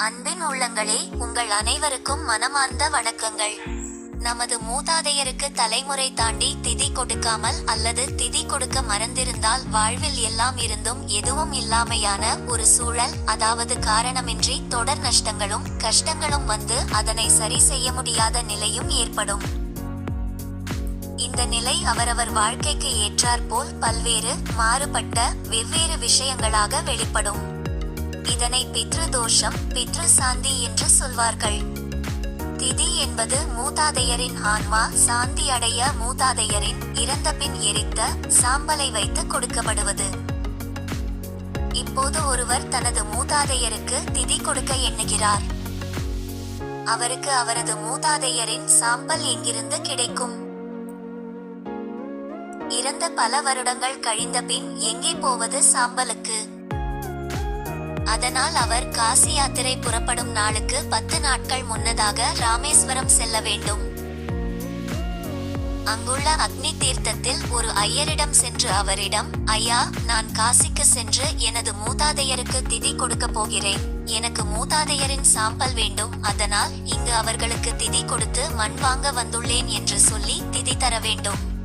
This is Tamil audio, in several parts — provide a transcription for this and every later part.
அன்பின் உள்ளங்களே உங்கள் அனைவருக்கும் மனமார்ந்த வணக்கங்கள். நமது மூதாதையருக்கு தலைமுறை தாண்டி திதி கொடுக்காமல் அல்லது திதி கொடுக்க மறந்திருந்தால் வாழ்வில் எல்லாம் இருந்தும் எதுவும் இல்லாமையான ஒரு சூழல் அதாவது காரணமின்றி தொடர் நஷ்டங்களும் கஷ்டங்களும் வந்து அதனை சரி செய்ய முடியாத நிலையும் ஏற்படும். இந்த நிலை அவரவர் வாழ்க்கைக்கு ஏற்றாற்போல் பல்வேறு மாறுபட்ட வெவ்வேறு விஷயங்களாக வெளிப்படும். இதனை பித்ரு தோஷம் பித்ரு சாந்தி என்று சொல்வார்கள். திதி என்பது மூதாதையரின் ஆன்மா சாந்தி அடைய மூதாதையரின் இறந்த பின் எரித்த சாம்பலை வைத்து கொடுக்கப்படுவது. இப்போது ஒருவர் தனது மூதாதையருக்கு திதி கொடுக்க எண்ணுகிறார். அவருக்கு அவரது மூதாதையரின் சாம்பல் எங்கிருந்து கிடைக்கும்? இறந்த பல வருடங்கள் கழிந்த பின் எங்கே போவது சாம்பலுக்கு? அதனால் அவர் காசி யாத்திரை புறப்படும் நாளுக்கு பத்து நாட்கள் முன்னதாக ராமேஸ்வரம் செல்ல வேண்டும். அங்குள்ள அக்னி தீர்த்தத்தில் ஒரு ஐயரிடம் சென்று அவரிடம் ஐயா நான் காசிக்கு சென்று எனது மூதாதையருக்கு திதி கொடுக்க போகிறேன். எனக்கு மூதாதையரின் சாம்பல் வேண்டும். அதனால் இங்கு அவர்களுக்கு திதி கொடுத்து மண் வாங்க வந்துள்ளேன் என்று சொல்லி திதி தர வேண்டும்.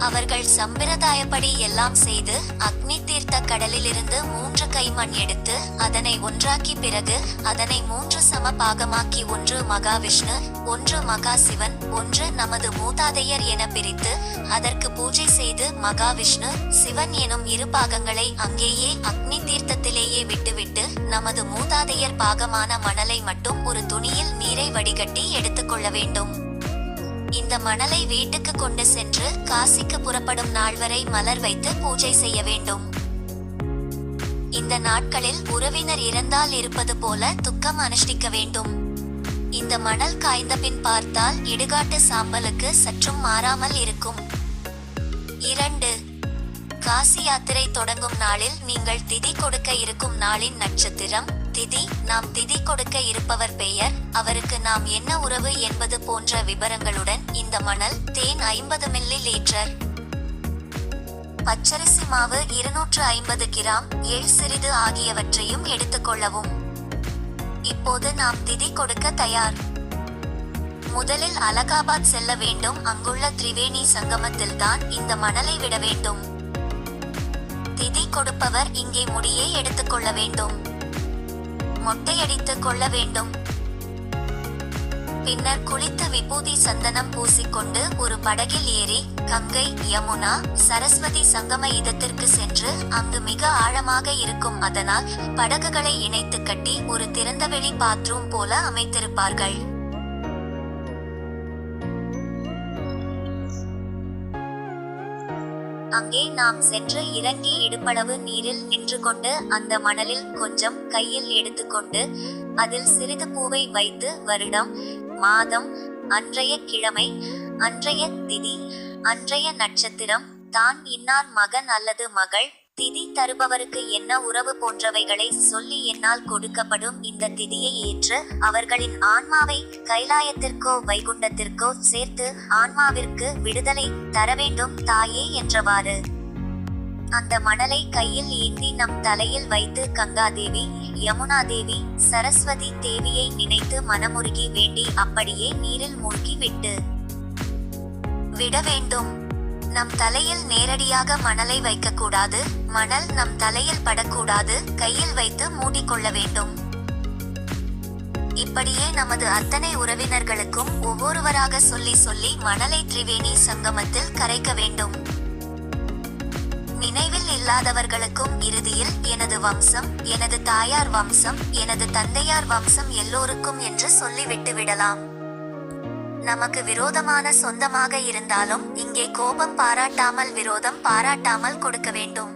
அவர்கள் சம்பிரதாயப்படி எல்லாம் செய்து அக்னி தீர்த்த கடலிலிருந்து மூன்று கைமண் எடுத்து அதனை ஒன்றாக்கி பிறகு அதனை மூன்று சம பாகமாக்கி ஒன்று மகாவிஷ்ணு ஒன்று மகா சிவன் ஒன்று நமது மூதாதையர் என பிரித்து அதற்கு பூஜை செய்து மகாவிஷ்ணு சிவன் எனும் இரு பாகங்களை அங்கேயே அக்னி தீர்த்தத்திலேயே விட்டுவிட்டு நமது மூதாதையர் பாகமான மணலை மட்டும் ஒரு துணியில் நீரை வடிகட்டி எடுத்துக்கொள்ள வேண்டும். இந்த மணலை வீட்டுக்கு கொண்டு சென்று காசிக்கு புறப்படும் நாள் வரை மலர் வைத்து பூஜை செய்ய வேண்டும். இந்த நாட்களில் உறவினர் இறந்தால் இருப்பது போல துக்கம் அனுஷ்டிக்க வேண்டும். இந்த மணல் காய்ந்த பின் பார்த்தால் இடுகாட்டு சாம்பலுக்கு சற்றும் மாறாமல் இருக்கும். இரண்டு காசி யாத்திரை தொடங்கும் நாளில் நீங்கள் திதி கொடுக்க இருக்கும் நாளின் நட்சத்திரம் திதி நாம் திதி கொடுக்க இருப்பவர் பெயர் அவருக்கு நாம் என்ன உறவு என்பது போன்ற விவரங்களுடன் இந்த மணல் தேன் ஐம்பது மில்லி லீட்டர் பச்சரிசி மாவு இருநூற்று ஐம்பது கிராம் எள் சிறிது ஆகியவற்றையும் எடுத்துக்கொள்ளவும் இப்போது நாம் திதி கொடுக்க தயார். முதலில் அலகாபாத் செல்ல வேண்டும் அங்குள்ள திரிவேணி சங்கமத்தில் தான் இந்த மணலை விட வேண்டும். திதி கொடுப்பவர் இங்கே முடியை எடுத்துக்கொள்ள வேண்டும். மொட்டையடித்துக் கொள்ள வேண்டும். பின்னர் குளித்து விபூதி சந்தனம் பூசிக்கொண்டு ஒரு படகில் ஏறி கங்கை யமுனா சரஸ்வதி சங்கம இடத்திற்கு சென்று அங்கு மிக ஆழமாக இருக்கும் அதனால் படகுகளை இணைத்து கட்டி ஒரு திறந்தவெளி பாத்ரூம் போல அமைத்திருப்பார்கள். அங்கே நாம் சென்று இறங்கி இடுப்பளவு நீரில் நின்று கொண்டு அந்த மணலில் கொஞ்சம் கையில் எடுத்துக்கொண்டு அதில் சிறிது பூவை வைத்து வருடம் மாதம் அன்றைய கிழமை அன்றைய திதி அன்றைய நட்சத்திரம் தான் இன்னார் மகன் அல்லது மகள் திதி தருபவருக்கு என்ன உறவு போன்றவைகளை சொல்லி என்னால் கொடுக்கப்படும் இந்த திதியை ஏற்று அவர்களின் ஆன்மாவை கைலாயத்திற்கோ வைகுண்டத்திற்கோ சேர்த்து ஆன்மாவிற்கு விடுதலை தர வேண்டும் தாயே என்றவாறு. அந்த மணலை கையில் ஏந்தி நம் தலையில் வைத்து கங்காதேவி யமுனா தேவி சரஸ்வதி தேவியை நினைத்து மனமுருகி வேண்டி அப்படியே நீரில் மூழ்கி விட்டு விட வேண்டும். நம் தலையில் நேரடியாக மணலை வைக்கக்கூடாது மணல் நம் தலையில் படக்கூடாது கையில் வைத்து மூடிக்கொள்ள வேண்டும். இப்படியே நமது அத்தனை உறவினர்களுக்கும் ஒவ்வொருவராக சொல்லி சொல்லி மணலை திரிவேணி சங்கமத்தில் கரைக்க வேண்டும். நினைவில் இல்லாதவர்களுக்கும் இறுதியில் எனது வம்சம் எனது தாயார் வம்சம் எனது தந்தையார் வம்சம் எல்லோருக்கும் என்று சொல்லிவிட்டு விடலாம். நமக்கு விரோதமான சொந்தமாக இருந்தாலும் இங்கே கோபம் பாராட்டாமல் விரோதம் பாராட்டாமல் கொடுக்க வேண்டும்.